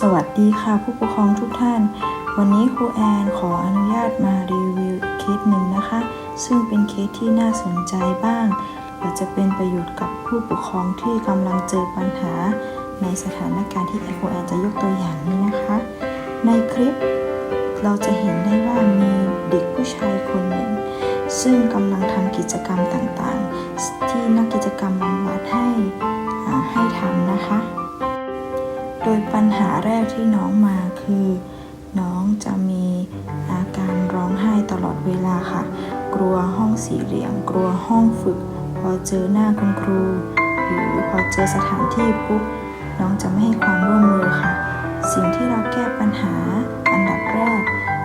สวัสดีค่ะผู้ปกครองทุกท่าน วันนี้ครูแอนขออนุญาตมารีวิวเคสหนึ่งนะคะ ซึ่งเป็นเคสที่น่าสนใจบ้างเพื่อจะเป็นประโยชน์กับผู้ปกครองที่กำลังเจอปัญหา ในสถานการณ์ที่ครูแอนจะยกตัวอย่างนี้นะคะ ในคลิปเราจะเห็นได้ว่ามีเด็กผู้ชายคนหนึ่ง ซึ่งกำลังทำกิจกรรมต่างๆ ที่นักกิจกรรมบำบัดให้ให้ทำนะคะ โดยปัญหาแรกที่น้องมาคือ น้องจะมีอาการร้องไห้ตลอดเวลาค่ะ กลัวห้องสี่เหลี่ยม กลัวห้องฝึก พอเจอหน้าคุณครู หรือพอเจอสถานที่ปุ๊บน้องจะไม่ให้ความร่วมมือค่ะ สิ่งที่เราแก้ปัญหาอันดับแรก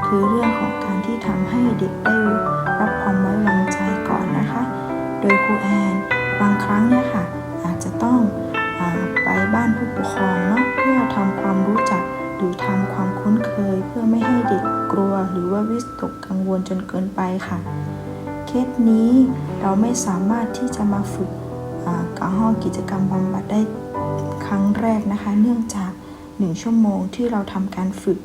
คือเรื่องของการที่ทำให้เด็กได้รับความไว้วางใจก่อนนะคะ โดยครูแอนบางครั้งเนี่ยค่ะ อาจจะต้องอไปบ้านผู้ปกครองเนาะ พื่อทำความรู้จักหรือทำความคุ้นเคย เพื่อไม่ให้เด็กกลัวหรือว่าวิตกกังวลจนเกินไปค่ะ เคสนี้เราไม่สามารถที่จะมาฝึกอ่ากับห้องกิจกรรมบำบัดได้ครั้งแรกนะคะ เนื่องจาก 1 ชั่วโมงที่เราทำการฝึก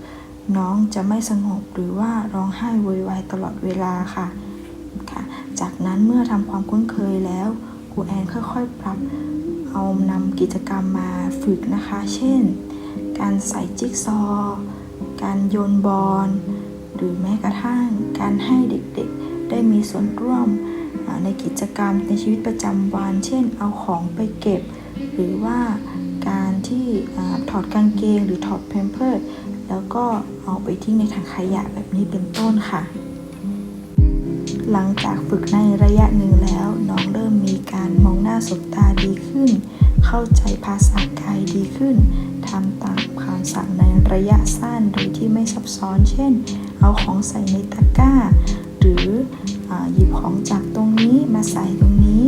น้องจะไม่สงบหรือว่าร้องไห้โวยวายตลอดเวลาค่ะค่ะ จากนั้นเมื่อทำความคุ้นเคยแล้วครูแอนค่อยๆปรับ เอานำกิจกรรมมาฝึกนะคะ เช่น การใส่จิ๊กซอว์การโยนบอล หรือแม้กระทั่งการให้เด็กๆ ได้มีส่วนร่วมในกิจกรรมในชีวิตประจำวัน เช่น เอาของไปเก็บ หรือว่าการที่ถอดกางเกงหรือถอดแพมเพิร์สแล้วก็เอาไปทิ้งในถังขยะแบบนี้เป็นต้นค่ะ หลังจากฝึกในระยะหนึ่งแล้ว สบตาดีขึ้น เข้าใจภาษากายดีขึ้นทำตามคำสั่งในระยะสั้นโดยที่ไม่ซับซ้อน เช่น เอาของใส่ในตะกร้า หรืออหยิบของจากตรงนี้มาใส่ตรงนี้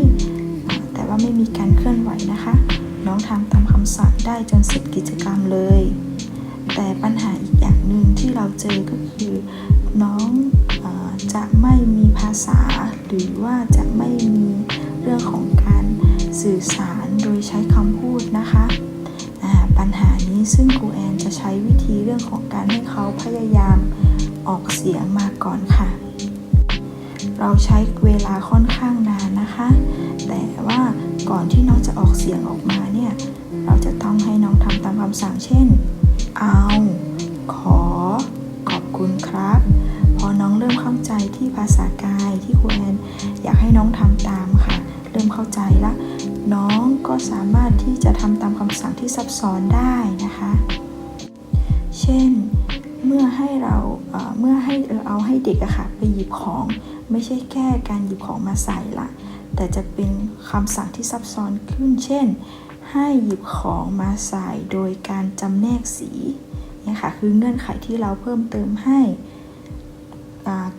แต่ว่าไม่มีการเคลื่อนไหวนะคะ น้องทำตามคำสั่งได้จนเสร็จกิจกรรมเลย แต่ปัญหาอีกอย่างหนึ่งที่เราเจอก็คือน้องอจะไม่มีภาษาหรือว่าจะไม่มีเรื่องของ สื่อสารโดยใช้คำพูดนะคะปัญหานี้ซึ่งครูแอนจะใช้วิธีเรื่องของการให้เขาพยายามออกเสียงมาก่อนค่ะ เราใช้เวลาค่อนข้างนานนะคะ แต่ว่าก่อนที่น้องจะออกเสียงออกมาเนี่ย เราจะต้องให้น้องทำตามคำสั่งเช่น เอา ขอ ขอบคุณครับ พอน้องเริ่มเข้าใจที่ภาษากายที่ครูแอนอยากให้น้องทำตามค่ะ เริ่มเข้าใจแล้ว น้องก็สามารถที่จะทำตามคำสั่งที่ซับซ้อนได้นะคะ เช่น เมื่อให้เราเมื่อให้เราเอาให้เด็กอะค่ะไปหยิบของ ไม่ใช่แค่การหยิบของมาใส่ละแต่จะเป็นคำสั่งที่ซับซ้อนขึ้น เช่น ให้หยิบของมาใส่โดยการจำแนกสีเนี่ยค่ะคือเงื่อนไขที่เราเพิ่มเติมให้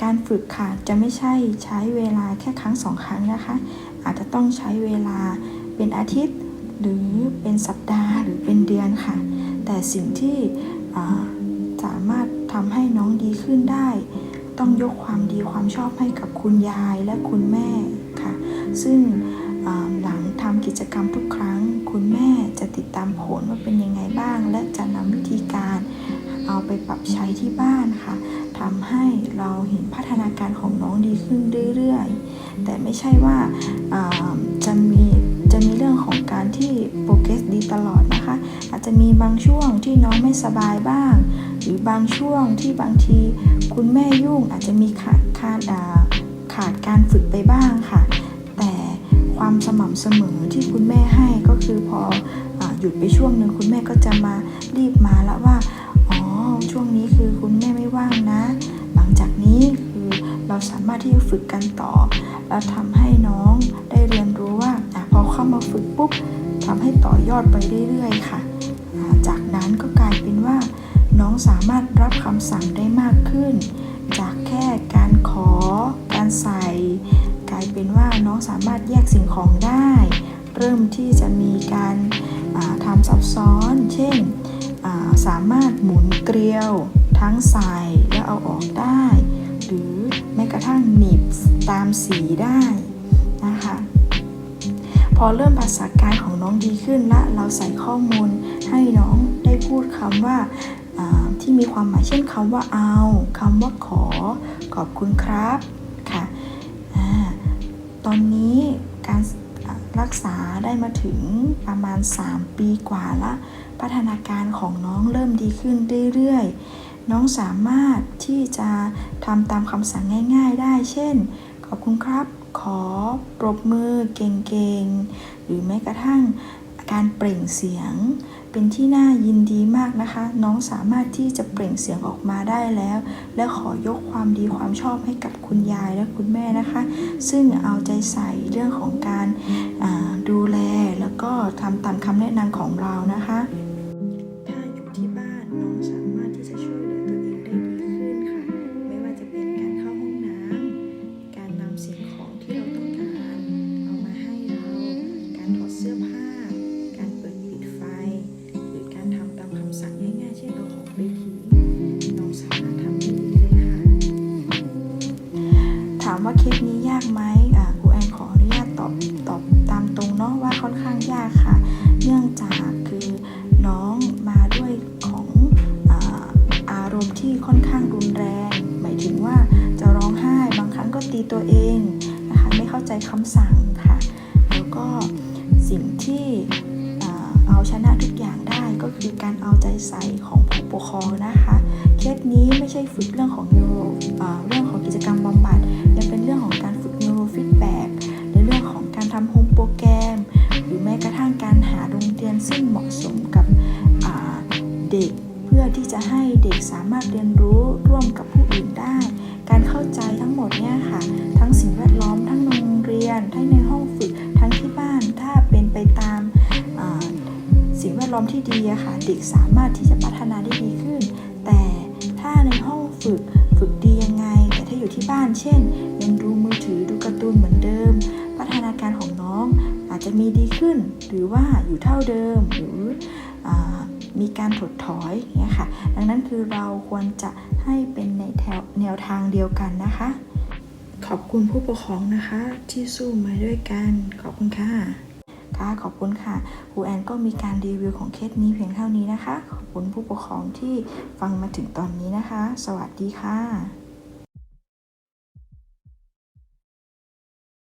การฝึกค่ะจะไม่ใช่ใช้เวลาแค่ครั้งสองครั้งนะคะ อาจจะต้องใช้เวลา เป็นอาทิตย์ หรือเป็นสัปดาห์หรือเป็นเดือนค่ะ แต่สิ่งที่สามารถทำให้น้องดีขึ้นได้ ต้องยกความดีความชอบให้กับคุณยายและคุณแม่ค่ะ ซึ่งหลังทำกิจกรรมทุกครั้ง คุณแม่จะติดตามผลว่าเป็นยังไงบ้าง และจะนำวิธีการเอาไปปรับใช้ที่บ้านค่ะทำให้เราเห็นพัฒนาการของน้องดีขึ้นเรื่อยๆ แต่ไม่ใช่ว่าจะมี รื่องของการที่โปรเกรสดีตลอดนะคะ อาจจะมีบางช่วงที่น้องไม่สบายบ้าง หรือบางช่วงที่บางทีคุณแม่ยุ่งอาจจะมีขาดขาดาขาดการฝึกไปบ้างค่ะ แต่ความสม่ำเสมอที่คุณแม่ให้ก็คือพออหยุดไปช่วงหนึ่งคุณแม่ก็จะมารีบมาแล้วว่าอ๋อช่วงนี้คือคุณแม่ไม่ว่างนะ หลังจากนี้คือเราสามารถที่จะฝึกกันต่อ แล้วทำให้น้อง เข้ามาฝึกปุ๊บทำให้ต่อยอดไปเรื่อยๆ ค่ะ จากนั้นก็กลายเป็นว่า น้องสามารถรับคำสั่งได้มากขึ้น จากแค่การขอ การใส่ กลายเป็นว่าน้องสามารถแยกสิ่งของได้ เริ่มที่จะมีการาทำซับซ้อน เช่นาสามารถหมุนเกลียว ทั้งใส่และเอาออกได้ หรือแม้กระทั่งหนีบตามสีได้นะคะ พอเริ่มภาษากายของน้องดีขึ้นและเราใส่ข้อมูลให้น้องได้พูดคำว่าอ่าที่มีความหมายเช่นคำว่าเอาคำว่าขอ ขอบคุณครับค่ะอตอนนี้การรักษาได้มาถึงประมาณ 3 ปีกว่าละ พัฒนาการของน้องเริ่มดีขึ้นเรื่อยๆ น้องสามารถที่จะทำตามคำสั่งง่าย ๆ ได้ เช่น ขอบคุณครับ ขอปรบมือเก่งๆ หรือแม้กระทั่งการเปล่งเสียง เป็นที่น่ายินดีมากนะคะ น้องสามารถที่จะเปล่งเสียงออกมาได้แล้ว และขอยกความดีความชอบให้กับคุณยายและคุณแม่นะคะ ซึ่งเอาใจใส่เรื่องของการดูแลแล้วก็ทำตามคำแนะนำของเรานะคะ เอาชนะทุกอย่างได้ก็คือการเอาใจใส่ของผู้ปกครองนะคะ เคสนี้ไม่ใช่ฝึกเรื่องของนิวโรอ่าเรื่องของกิจกรรมบำบัดยังเป็นเรื่องของการฝึกนิวโรฟีดแบ็กในเรื่องของการทำโฮมโปรแกรม หรือแม้กระทั่งการหาโรงเรียนซึ่งเหมาะสมกับเด็ก เพื่อที่จะให้เด็กสามารถเรียนรู้ร่วมกับผู้อื่นได้ การเข้าใจทั้งหมดเนี่ยค่ะ ทั้งสิ่งแวดล้อมทั้งโรงเรียนทั้งในห้องฝึกทั้งที่บ้านถ้าเป็นไปตาม งแวดล้อมที่ดีอะค่ะ เด็กสามารถที่จะพัฒนาได้ดีขึ้น แต่ถ้าในห้องฝึกฝึกดียังไง แต่ถ้าอยู่ที่บ้าน เช่นเรียนดูมือถือดูการ์ตูนเหมือนเดิม พัฒนาการของน้องอาจจะมีดีขึ้น หรือว่าอยู่เท่าเดิมหรืออมีการถดถอยอย่างเนี่ยค่ะ ดังนั้นคือเราควรจะให้เป็นในแถวแนวทางเดียวกันนะคะ ขอบคุณผู้ปกครองนะคะ ที่สู้มาด้วยกัน ขอบคุณค่ะ ค่ะขอบคุณค่ะครูแอนก็มีการรีวิวของเคสนี้เพียงเท่านี้นะคะ ขอบคุณผู้ปกครองที่ฟังมาถึงตอนนี้นะคะ สวัสดีค่ะ